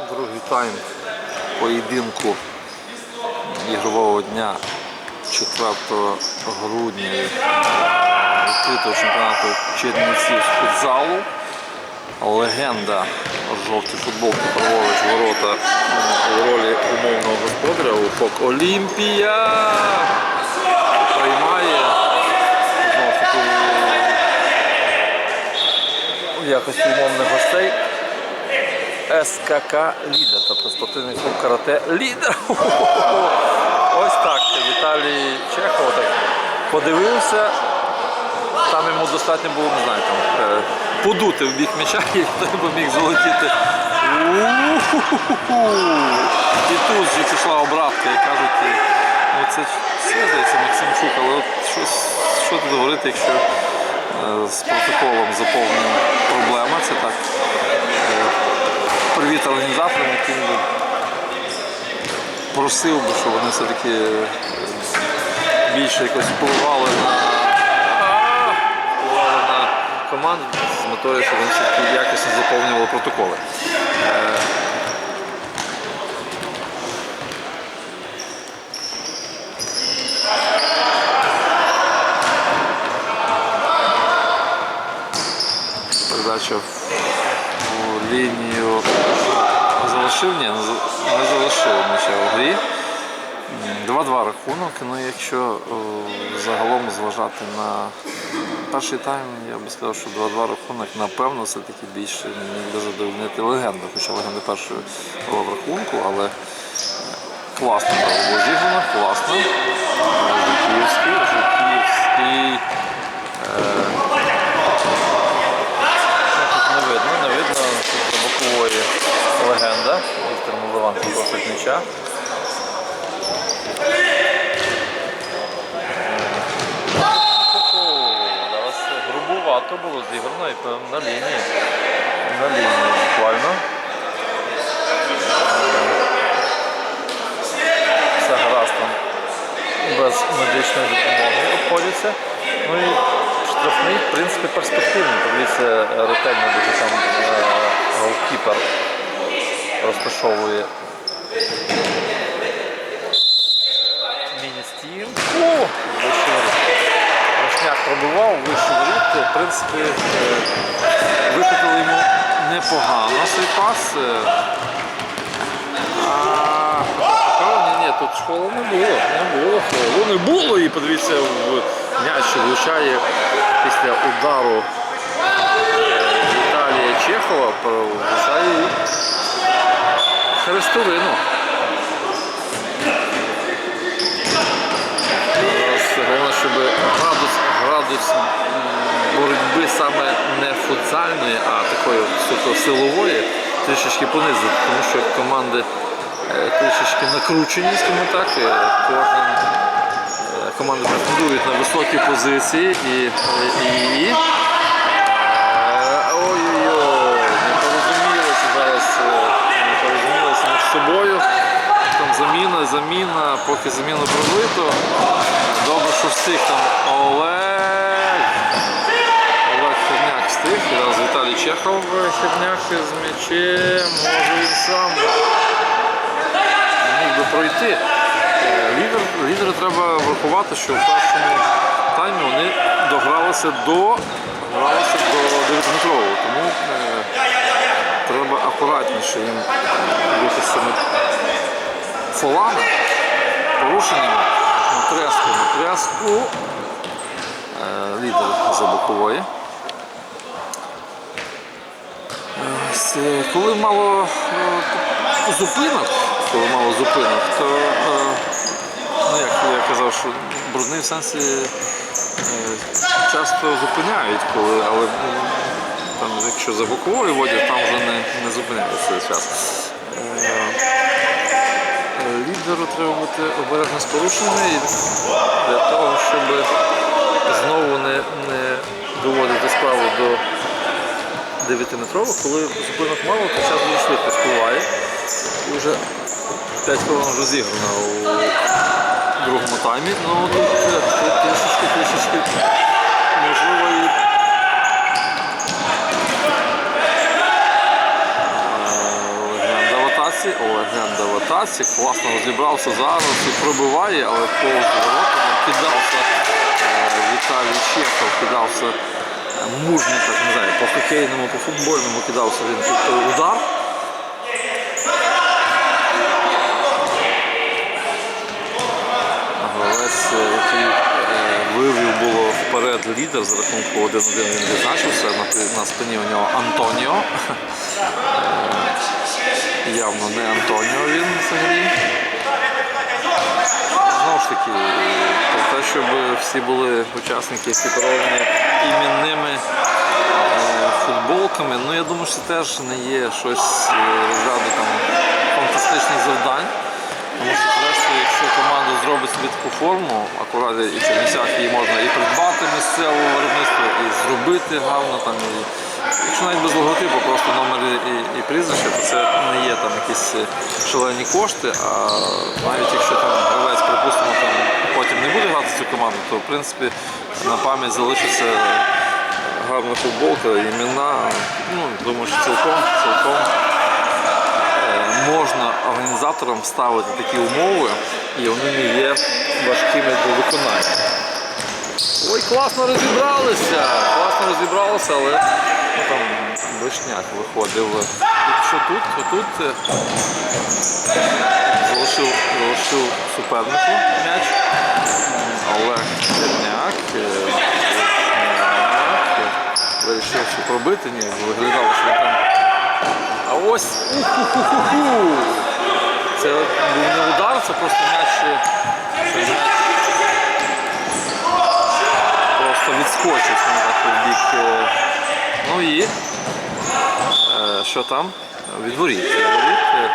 Другий тайм поєдинку ігрового дня 4 грудня. Відкритого чемпіонату Чернівців з футзалу. Легенда жовті футболки праворуч ворота у ролі умовного господаря УФОК Олімпія приймає в якості умовних гостей СКК Лідер, тобто спортивний клуб карате Лідер. Ось так Віталій Чехов так подивився. Там йому достатньо було, не знаю, там, е, подути в бік м'яча, і той би міг залетіти. І тут же пішла обратка, і кажуть, ну це все здається Максимчук, але от щось, що тут говорити, якщо е, з протоколом заповнена проблема, це так. Привіт організаторам, яким просив би, щоб вони все-таки більше якось впливали на на команду з метою, щоб вони все-таки якісно заповнювали протоколи. Передача в лінію залишив, ні, не за- не залишив м'яча в грі. 2-2 рахунок. Ну, якщо загалом зважати на перший тайм, я би сказав, що 2-2 рахунок, напевно, все-таки більше міг би задовольнити легенду. Хоча легенда першої була в рахунку, але класно було зіграно, класно. Жуківський, Жуківський. Е, ну, тут не видно, не видно тут за бокової легенда. Віктор просить м'яча. Зараз грубувато було зіграно і на лінії. На лінії буквально. Все гаразд там без медичної допомоги обходяться. Ну і штрафний, в принципі, перспективний. Подивіться, ретельно дуже там е, голкіпер розташовує воріт. Рушняк пробивав, вищий воріт. В принципі, е, викотили йому непогано цей пас. Е, ні, ні, тут школи не було, не було фолу, не було. І подивіться, в м'яч влучає після удару е, Віталія Чехова, влучає Хрестовину. Головне, щоб градус, градус боротьби саме не футзальної, а такої суто силової трішечки понизити, тому що команди е, трішечки накручені, скажімо так. е, Кожен е, команди претендують на високі позиції і, і, і е, ой-ой-ой, не порозумілися зараз, е, не порозумілися між собою. Там заміна, заміна, поки заміну пробито. Добре, що встиг там Олег. Олег Херняк встиг. Зараз Віталій Чехов Херняк з м'ячем. Може він сам міг би пройти. Е, Лідер, лідери треба врахувати, що в першому таймі вони догралися до, догралися до 9-метрового. Тому е, треба акуратніше їм бути з цими фолами, порушеннями, тряску, тряску. Е, Лідер за бокової. Е, Коли мало е, зупинок, коли мало зупинок, то ну, як я казав, що брудний в сенсі часто зупиняють, коли, але м, там, якщо за боковою водять, там вже не, не зупиняється час. Е, Лідеру треба бути обережно з для того, щоб знову не, не доводити справу до 9-метрових, коли зупинок мало, то час дуже швидко спливає. І вже 5 хвилин вже зіграно у другому таймі. Ну е, тут трішечки, трішечки можливо і е, легенда. Атаці, класно розібрався зараз і пробиває, але повз ворота кидався е, Віталій Чехов, кидався е, мужній, так не знаю, по хокейному, по футбольному кидався він той удар. Гравець, е, вивів було вперед лідер за рахунку 1-1 він відзначився. На, на спині у нього Антоніо. Е, Явно не Антоніо він взагалі. Знову ж таки, про те, щоб всі були учасники екіпіровані іменними е, футболками, ну я думаю, що теж не є щось е, розряду там фантастичних завдань. Тому що зрештою, якщо команда зробить собі таку форму, акурат і в Чернівцях її можна і придбати місцеве виробництво, і зробити гарно там. І, якщо навіть без логотипу, просто номер і, і прізвище, то це не є там якісь е, шалені кошти, а навіть якщо там гравець, припустимо, там потім не буде грати цю команду, то в принципі на пам'ять залишиться гарна футболка, імена. Ну, думаю, що цілком, цілком е, можна організаторам ставити такі умови, і вони не є важкими до виконання. Ой, класно розібралися! Класно розібралися, але ну, там Вишняк виходив. Що тут? Отут е, залишив, залишив супернику м'яч. Олег Черняк. е, е, Вирішив, що пробити, ні, виглядало, що там. А ось уху-ху-ху-ху. Це був не удар, це просто м'яч. е, Це м'яч просто відскочив в бік. е, Ну і е, що там? Від воріт. Від воріт, е.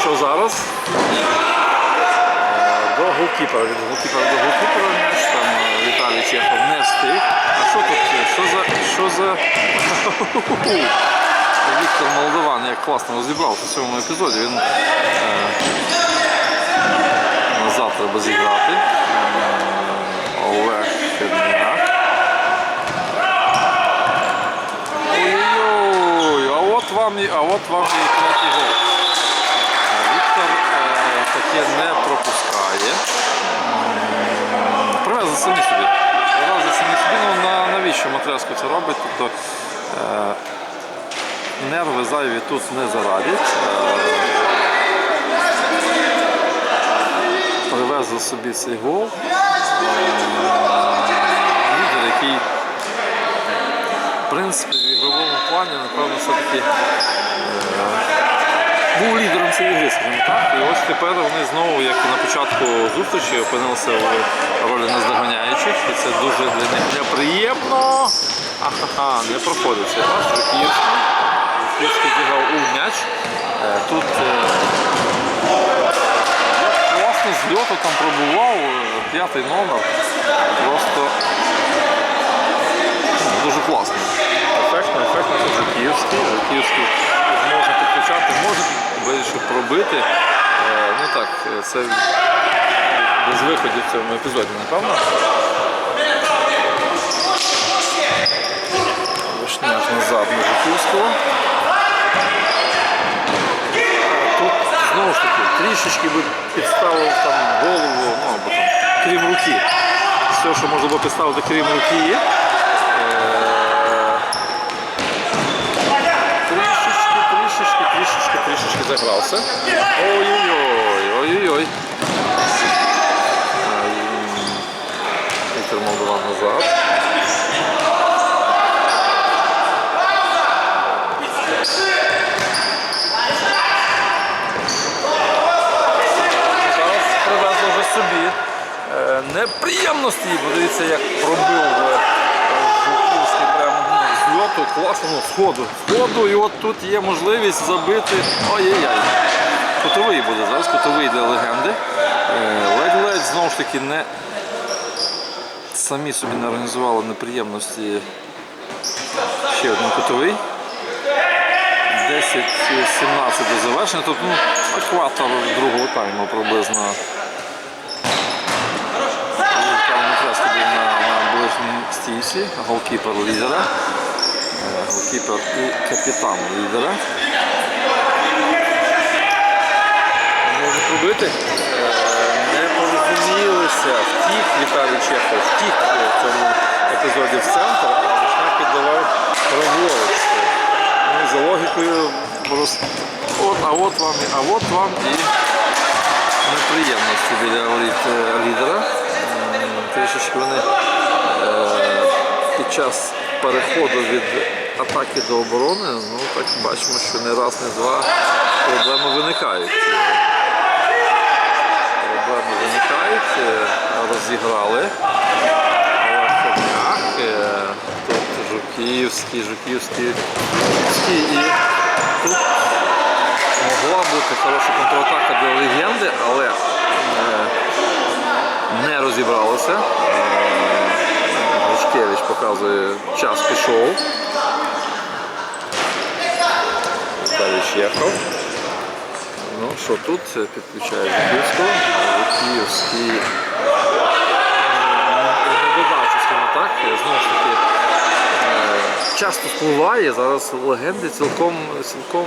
Що зараз? До голкіпера. Від голкіпера до голкіпера м'яч. Там Віталій Чехов не встиг. А що тут? Що за. Що за. Віктор Молдован як класно розібрався в цьому епізоді. Він назад треба зіграти. Олег Черняк. Ой-ой-ой, а от вам і, третій гол. Віктор е, таке не пропускає. Привезли самі собі. Привезли самі собі. Ну, на, навіщо Матреско це робить? Тобто, е, нерви зайві тут не зарадять. Е, Привезли собі цей гол. Лідер, який в принципі в ігровому плані, напевно, все-таки е, був лідером цієї гри, скажімо так. І ось тепер вони знову, як на початку зустрічі, опинилися в ролі наздоганяючих. І це дуже для них неприємно. Ахаха, не проходить цей пас. Жуківський зіграв у м'яч. Е, Тут е, класно з льоту там пробував, е, п'ятий номер. Просто ну, дуже класно. Ефектно, ефектно. Це Жуківський. Жуківський зможе підключати, може вирішив пробити. Е, Ну так, е, це без виходів в цьому епізоді, напевно. Вишняк назад на Жуківського. Знову ж таки трішечки би підставив там голову, ну або там, крім руки. Все, що можна було підставити, крім руки. Е, Трішечки, трішечки, трішечки, трішечки загрався. Ой-ой-ой, ой-ой-ой. Ем, Віктор Молдован назад. Зараз привезли вже собі е, неприємності. Подивіться, як пробив е, Жуківський прямо ну, з льоту, класно, ну, з ходу. І от тут є можливість забити. Ой-яй-яй. Кутовий буде зараз, кутовий для легенди. Е, Ледь-ледь знову ж таки не самі собі не організували неприємності. Ще один кутовий. 10-17 до завершення. Тобто ну, екватор другого тайму приблизно. Сіси, голкіпер лідера, е, голкіпер і капітан лідера. Можна пробити. Е, не порозумілися, втік, Віталій Чехов, втік в цьому епізоді в центр, а Рушняк піддавав праворуч. Ну, За логікою просто от, а от вам, а от вам і неприємності біля е, лідера. Трішечки вони під час переходу від атаки до оборони, ну так бачимо, що не раз, не два проблеми виникають. Проблеми виникають, е, розіграли. Е, тут Жуківський, Жуківський, Жуківський і тут могла бути хороша контратака для легенди, але е, не розібралося. Е, показує, час пішов. Віталій Чехов. Ну що тут підключає Жуківського. Жуківський е, не скажімо знову ж таки е, часто впливає. Зараз легенди цілком, цілком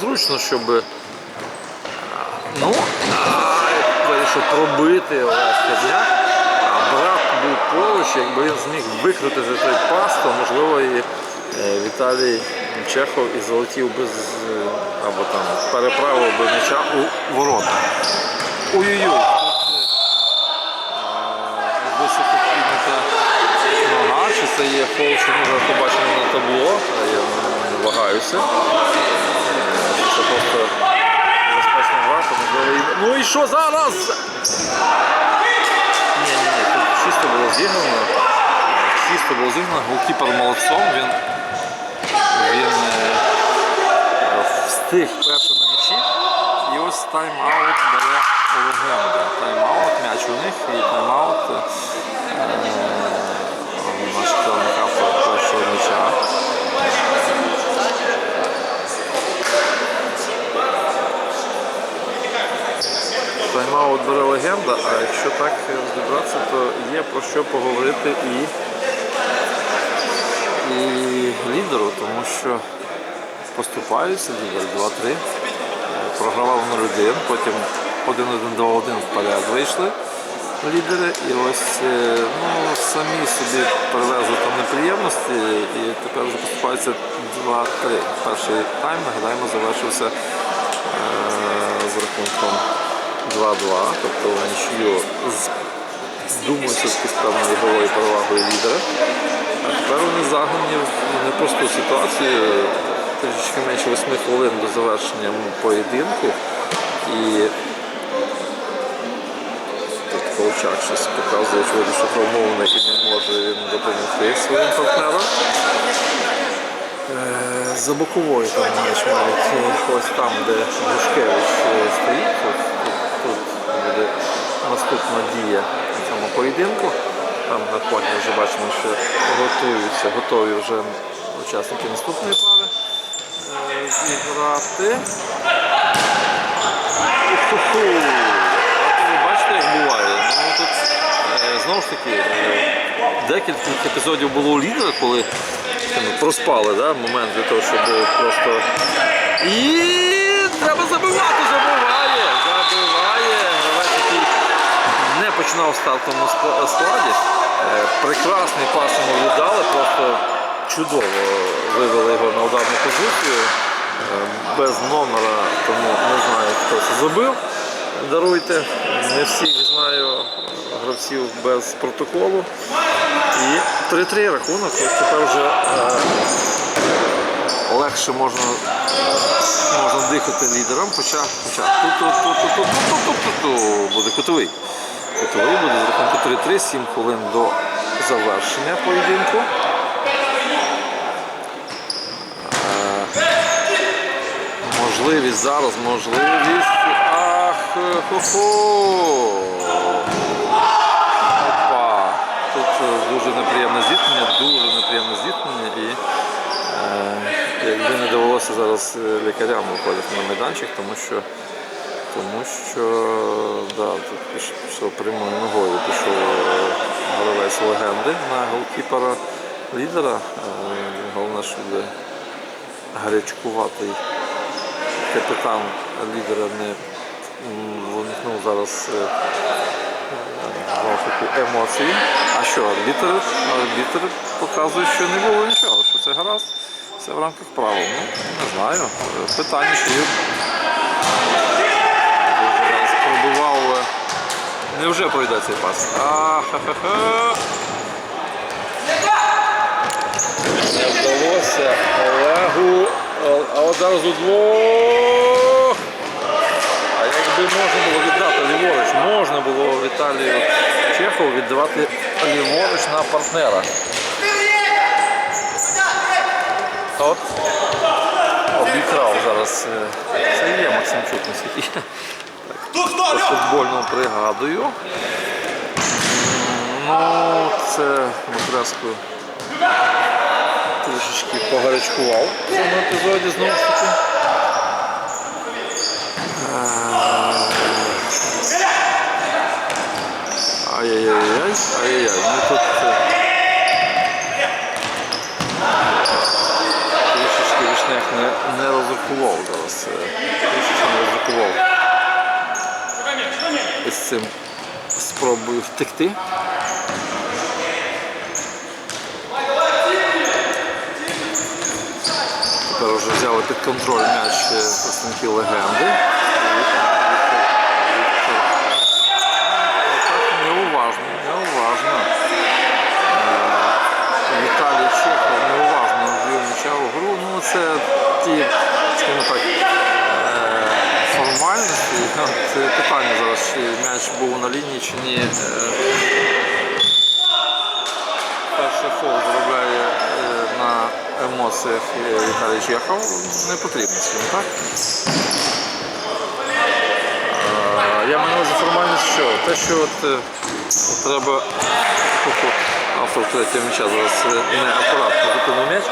зручно, щоб е, ну, вирішив пробити Олег. Був поруч, якби він зміг викрити за той пас, то можливо і е, Віталій Чехов і залетів би з е, або там переправив би м'яча у ворота. Ой-ой-ой. Е, це є фол, чи ми вже побачимо на табло, я вагаюся. Це просто безпечна гра, то можливо і... Ну і що зараз? Ні, ні, ні, тут чисто було зіграно. Чисто було зіграно, голкіпер молодцом, він, він е, встиг перший на м'ячі. І ось тайм-аут бере легенда. Тайм-аут, м'яч у них і тайм-аут е, наш керівник автор першого м'яча. Тайм-аут бере легенда, а якщо так розібратися, то є про що поговорити і, і лідеру, тому що поступаються лідер 2-3. Е, Програвав 0-1, потім 1-1-2-1 вперед вийшли лідери. І ось е, ну, самі собі привезли там неприємності і тепер вже поступаються 2-3. Перший тайм, нагадаємо, завершився е, з рахунком 2-2, тобто нічию з думаю, все-таки з певною ігровою перевагою лідера. А тепер вони загнані в непросту ситуацію. Трішечки менше 8 хвилин до завершення поєдинку. І тут Ковчак щось показує, що він що травмований і не може він допомогти своїм партнерам. Е, За боковою там мають е, ось там, де Гушкевич е, стоїть. Тут, тут, тут буде наступна дія на цьому поєдинку. Там на фоні вже бачимо, що готуються, готові вже учасники наступної пари е, зіграти. Ви бачите, як буває. Ну, тут, е, знову ж таки, е, декілька епізодів було у лідера, коли ну, проспали да, момент для того, щоб просто. І треба забивати, забиває! починав в стартовому складі. Прекрасний пас йому віддали, просто чудово вивели його на ударну позицію. Без номера, тому не знаю, хто це забив. Даруйте, не всіх знаю гравців без протоколу. І 3-3 рахунок, і тепер вже е, легше можна можна дихати лідерам, хоча почав. Ту-ту-ту-ту-ту-ту-ту-ту буде котовий. Кутовий буде з рахунку 3-3, 7 хвилин до завершення поєдинку. Можливість зараз, можливість. Ах, хо-хо. Опа. Тут е, дуже неприємне зіткнення, дуже неприємне зіткнення і е, якби не довелося зараз е, лікарям виходити на майданчик, тому що тому що да, тут піш- пішов прямою ногою, пішов е, гравець легенди на голкіпера лідера. Е, Головне, щоб гарячкуватий капітан лідера не м, вимкнув зараз е, ж таки емоції. А що, арбітр, арбітр показує, що не було нічого, що це гаразд, все в рамках правил. Ну, не знаю. Питання, що є. Зараз пробивав. е, Невже пройде цей пас? Не вдалося Олегу. А от зараз у двох. А якби можна було віддати ліворуч, можна було Віталію Чехову віддавати ліворуч на партнера. От обікрав зараз. е, Це є Максимчук, наскільки я так, по пригадую. Ну, це Матреско трішечки погарячкував в цьому епізоді знову ж таки. Ай-яй-яй-яй, ай-яй-яй. Ну тут трішечки Вишняк не, не розрахував зараз. е, Трішечки не розрахував. Із цим спробую втекти. Тепер вже взяли під контроль м'яч е, представники легенди. Неуважно, неуважно. Е, Віталій Чехов неуважно ввів м'яча у гру. Ну це ті, скажімо так. Це питання зараз, чи м'яч був на лінії чи ні. Е, Перший фол заробляє е, на емоціях Віталій Чехов. Не потрібно, скажімо так. Е, Я маю увазі формальність що? Те, що от, от треба автор третього м'яча зараз не акуратно зупинив м'яч.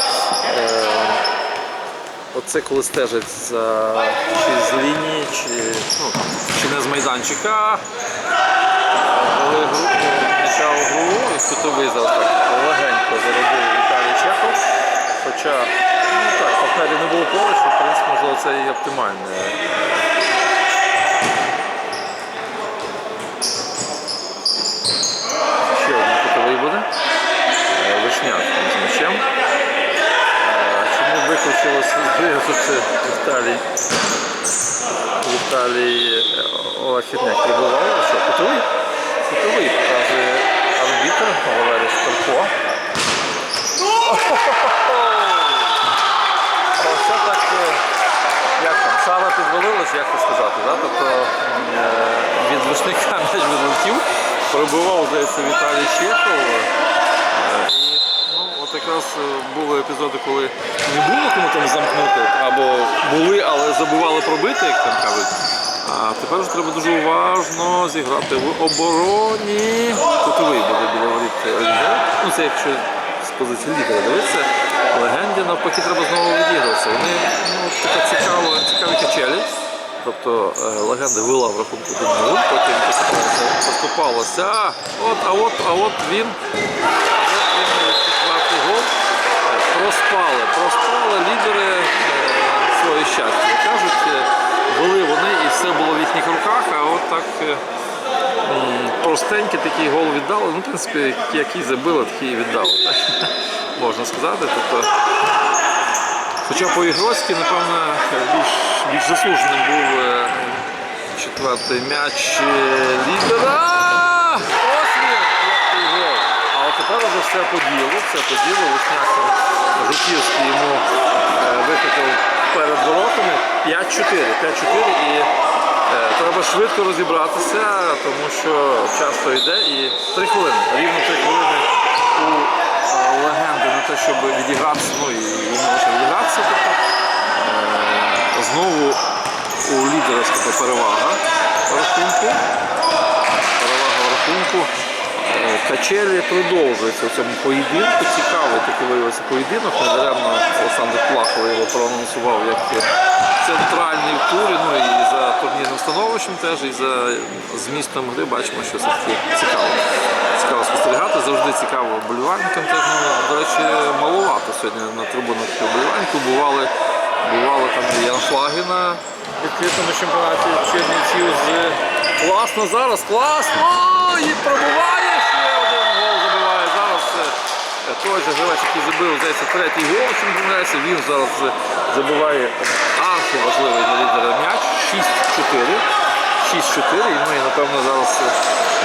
Оце коли стежать за чи з лінії, чи, ну, чи не з майданчика. Коли гру, м'яча у гру і кутовий зараз легенько заробив Віталій Чехов. Хоча ну, так, партнерів не було поруч, в принципі, можливо, це і оптимальне. Ще один кутовий буде. Е, Вишняк з м'ячем. Виключилося тут це Віталій? Е, Лахітняк прибував. Що, кутовий? Кутовий показує арбітр Валерій Штарко. Оце так, е, як там, шара підвалилась, як це сказати, да? тобто е, від вишника м'яч відлетів, прибував, здається, Віталій Чехов. От якраз е, були епізоди, коли не було кому там замкнути, або були, але забували пробити, як там кажуть. А тепер вже треба дуже уважно зіграти в обороні. Кутовий буде біля воріт Ну це якщо з позиції лідера дивитися. Легенді навпаки треба знову відігратися. Вони ну, така цікава, цікаві качелі. Тобто е, легенда вела в рахунку 1-0, потім поступалося, поступалося. А, от, а от, а от він. Гол. Проспали, проспали лідери е, своє щастя. Кажуть, е, вели вони і все було в їхніх руках, а от так е, простенький такий гол віддали. Ну, в принципі, який забили, такий віддали. так, Можна сказати. Тобто, Хоча по ігроськи, напевно, більш, більш заслуженим був четвертий м'яч лідера. Ось він, п'ятий гол. А от тепер вже все по ділу, все по ділу. Там Жуківський йому е, викликав перед воротами 5-4. 5-4 і е, треба швидко розібратися, тому що часто йде і 3 хвилини, рівно 3 хвилини у е, легенди на те, щоб відігратися, ну і йому лише відігратися. Тобто, знову у лідера перевага рахунку. Перевага рахунку. Е, Качелі продовжується у цьому поєдинку. Цікавий такий виявився поєдинок. Недаремно Олександр Плахов його проанонсував як центральний в турі. Ну і за турнірним становищем теж, і за змістом гри бачимо, що це таки цікаво. Цікаво спостерігати, завжди цікаво вболівальникам. Теж, ну, до речі, маловато сьогодні на трибунах вболівальників. Бували, бували там і аншлаги на відкритому чемпіонаті Чернівців з класно зараз, класно! і пробуває ще один гол забиває. Зараз е, той же гравець, який забив, здається, третій гол, не помиляюся, він зараз забиває архіважливий для лідера м'яч 6-4. 6-4, і і напевно зараз е,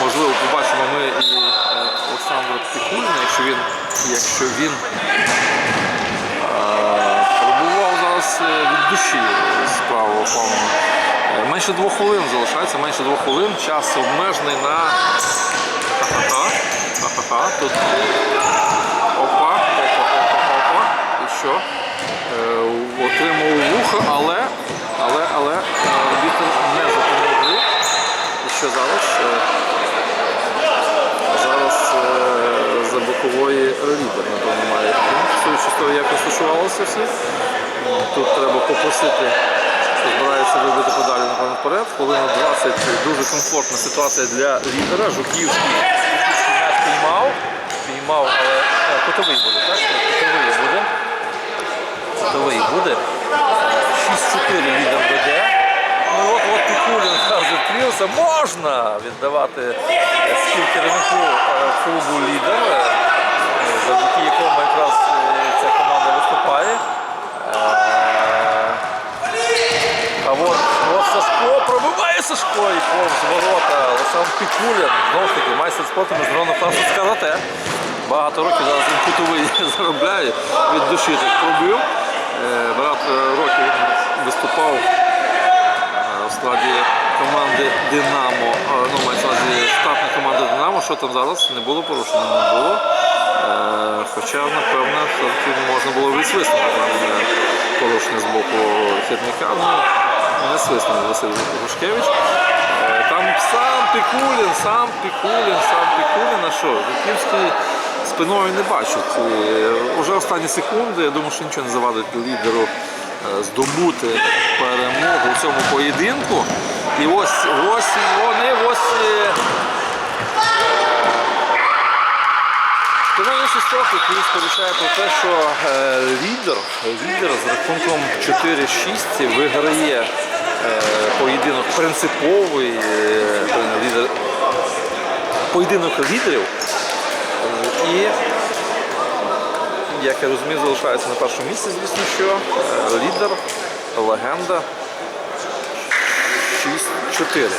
можливо побачимо ми і е, Олександра Пікуліна, якщо він, якщо він е, пробував зараз від душі плану. Е, Менше двох хвилин залишається, менше двох хвилин. Час обмежений на. Ха-ха-ха. Тут опа, опа, опа, опа. І що? Е, Отримав вуха, але, але, але е, арбітр не гру. І що зараз? Е, Зараз за бокової лідер, напевно, має. Судячи з того, як розташувалося всі. Тут треба попросити, що збирається вибити подалі, напевно, вперед. Хвилина 20, дуже комфортна ситуація для лідера. Жуківський, піймав. Піймав, але кутовий буде, так? Кутовий буде. Буде. Е, 6-4 лідер веде. Ну от от Пікулін зразу вкрився. Можна віддавати е, скіл керівнику е, клубу лідер, е, завдяки якому якраз е, ця команда виступає. А от, от Сашко пробиває Сашко і повз ворота. Олександр Пікулін, знову ж таки, майстер спорту міжнародного класу з. Багато років зараз він кутовий заробляє, від душі так пробив. Е, Багато років виступав е, у складі команди Динамо. Е, Ну, мається на увазі команда Динамо. Що там зараз? Не було порушення, не було. Е, Хоча, напевно, можна було відсвиснути е, порушення з боку хідника. Ну, не свиснув Василь Гушкевич. Е, Там сам Пікулін, сам Пікулін, сам Пікулін. А що? Жуківський спиною не бачить. І Уже останні секунди, я думаю, що нічого не завадить лідеру е, здобути перемогу у цьому поєдинку. І ось, ось вони, ось. е, Тренер шісток, який сповіщає про те, що е, лідер, лідер з рахунком 4-6 виграє е, поєдинок принциповий е, лідер, поєдинок лідерів. І, як я розумію, залишається на першому місці, звісно, що е, лідер, легенда 6-4.